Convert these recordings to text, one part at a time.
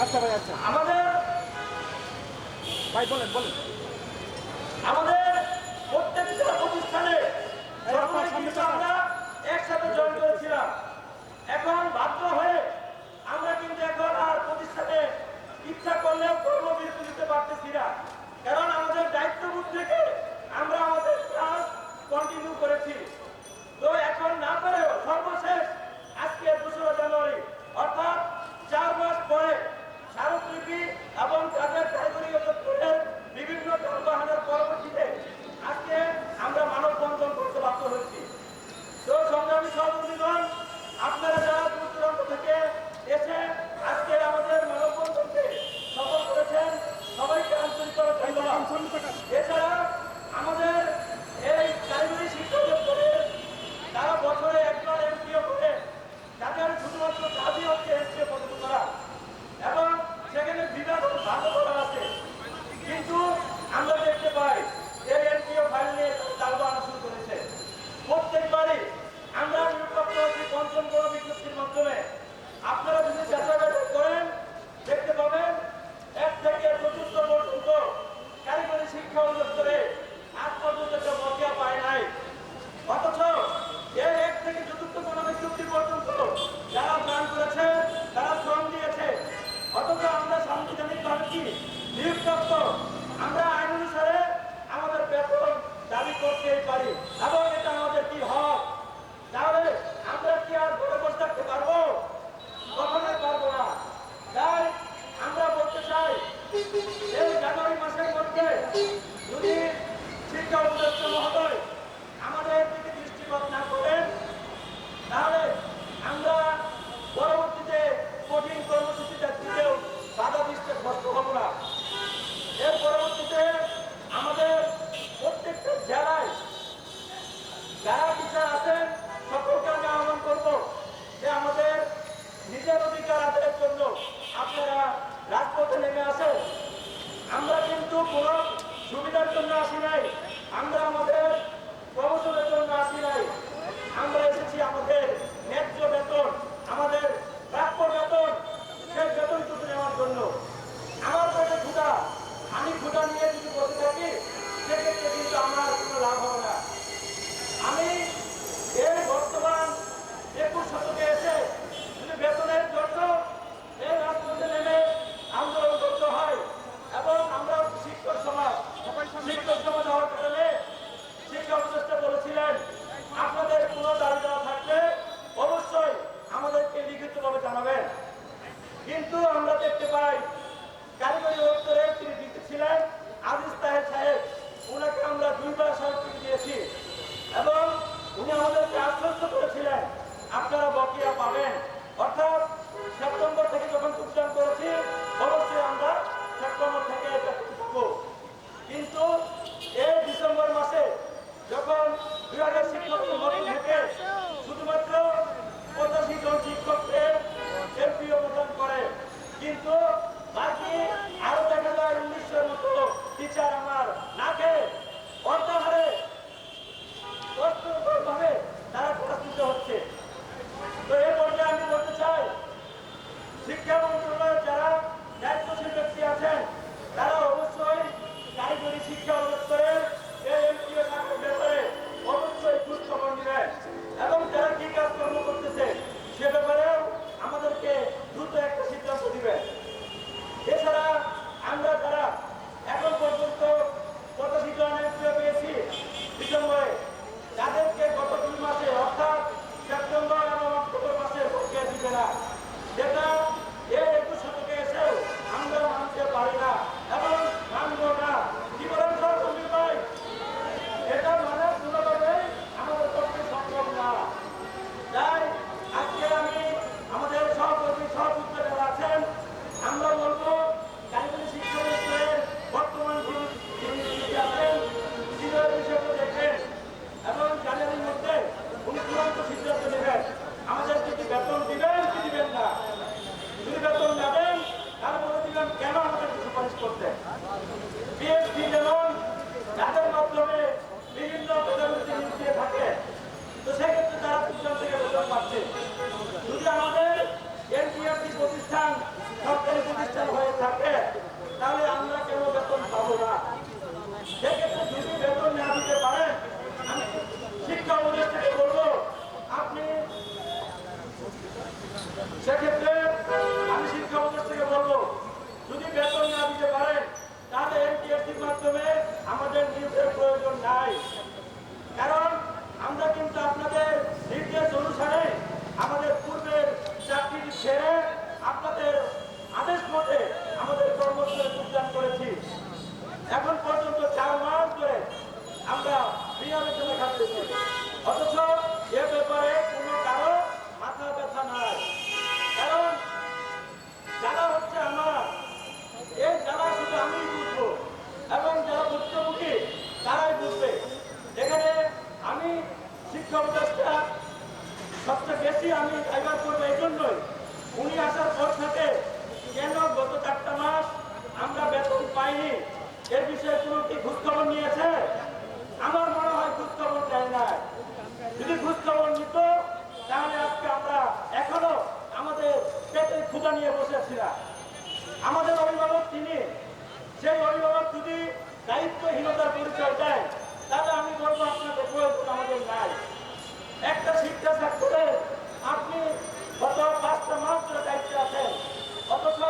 আচ্ছা ভাই আচ্ছা। আমাদের ভাই বলেন বলেন। আমাদের come to আমরা আমাদের আমাদেরকে আশ্বস্ত করেছিলেন। আপনারা বকিয়া সবচেয়ে বেশি আমি ড্রাইভার করব এই জন্যই। উনি আসার পর থেকে কেন গত চারটা মাস আমরা বেতন পাইনি? এর বিষয়ে কোনো কি খোঁজখবর নিয়েছে? আমার মনে হয় খোঁজখবর নেয় না যদি খোঁজখবর নিত, তাহলে আজকে আমরা এখনও আমাদের পেটের ক্ষুদা নিয়ে বসেছি না। আমাদের অভিভাবক তিনি, সেই অভিভাবক যদি দায়িত্বহীনতার পরিচয় দেয়, তাহলে আমি বলব আপনাদের প্রয়োজন আমাদের নাই। একটা শিক্ষা করে আপনি গত পাঁচটা মাত্র দায়িত্বে আছেন। অথচ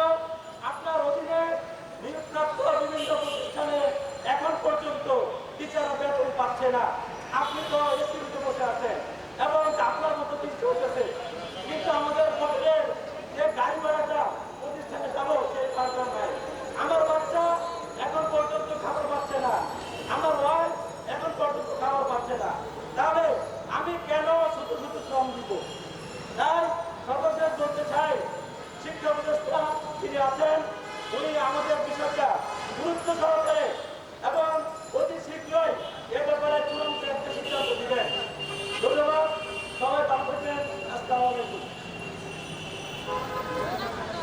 উনি আমাদের বিষয়টা গুরুত্ব সহকারে এবং